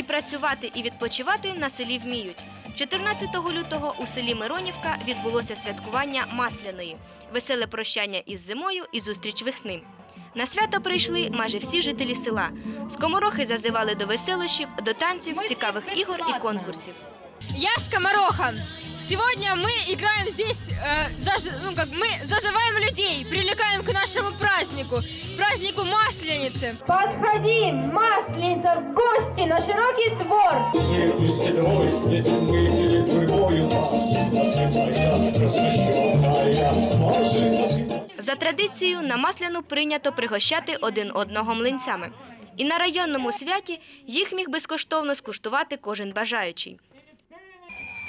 І працювати, і відпочивати на селі вміють. 14 лютого у селі Миронівка відбулося святкування Масляної, веселе прощання із зимою і зустріч весни. На свято прийшли майже всі жителі села. Скоморохи зазивали до веселощів, до танців, цікавих ігор і конкурсів. Я Скомороха. Сегодня мы играем здесь, э, заж- ну как мы зазываем людей, привлекаем к нашему празднику, празднику Масленицы. Подходи, масленица, в гости на широкий двор. Сыпью седой, этим мысли прибою Моя просвещенная Масленица За традицією на масляну прийнято пригощати один одного млинцями. І на районному святі їх міг безкоштовно скуштувати кожен бажаючий.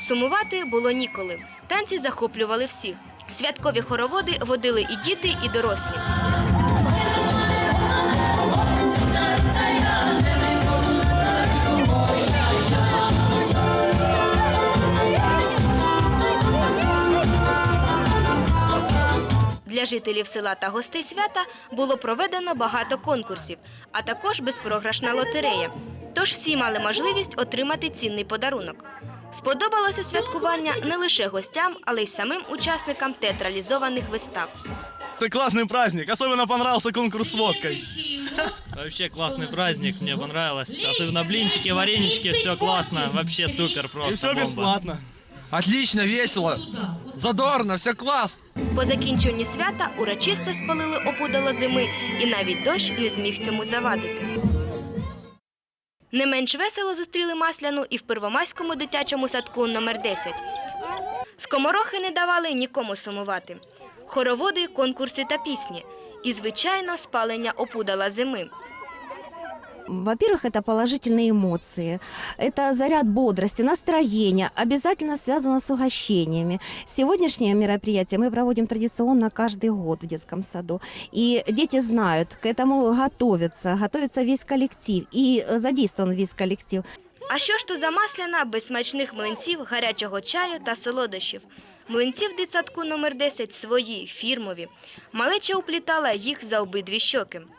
Сумувати було ніколи. Танці захоплювали всіх. Святкові хороводи водили і діти, і дорослі. Для жителів села та гостей свята було проведено багато конкурсів, а також безпрограшна лотерея. Тож всі мали можливість отримати цінний подарунок. Сподобалося святкування не лише гостям, але й самим учасникам театралізованих вистав. Это классный праздник. Особенно понравился конкурс с водкой. Вообще классный праздник, мне понравилось. Особенно блинчики, варенички, все классно. Вообще супер просто. И все бомба. бесплатно. Отлично, весело, задорно, все класс. По закінченні свята урочисто спалили опудало зими, і навіть дощ не зміг цьому завадити. Не менш весело зустріли масляну і в Первомайському дитячому садку номер 10. Скоморохи не давали нікому сумувати. Хороводи, конкурси та пісні. І, звичайно, спалення опудала зими. Во-первых, это положительные эмоции, это заряд бодрости, настроения, обязательно связано с угощениями. Сегодняшнее мероприятие мы проводим традиционно каждый год в детском саду. И дети знают, к этому готовятся, готовится весь коллектив и э, задействован весь коллектив. А що ж то за масляна без смачних млинців, гарячого чаю та солодощів? Млинці в дитсадку номер 10 свої, фірмові. Малеча уплітала їх за обидві щоки.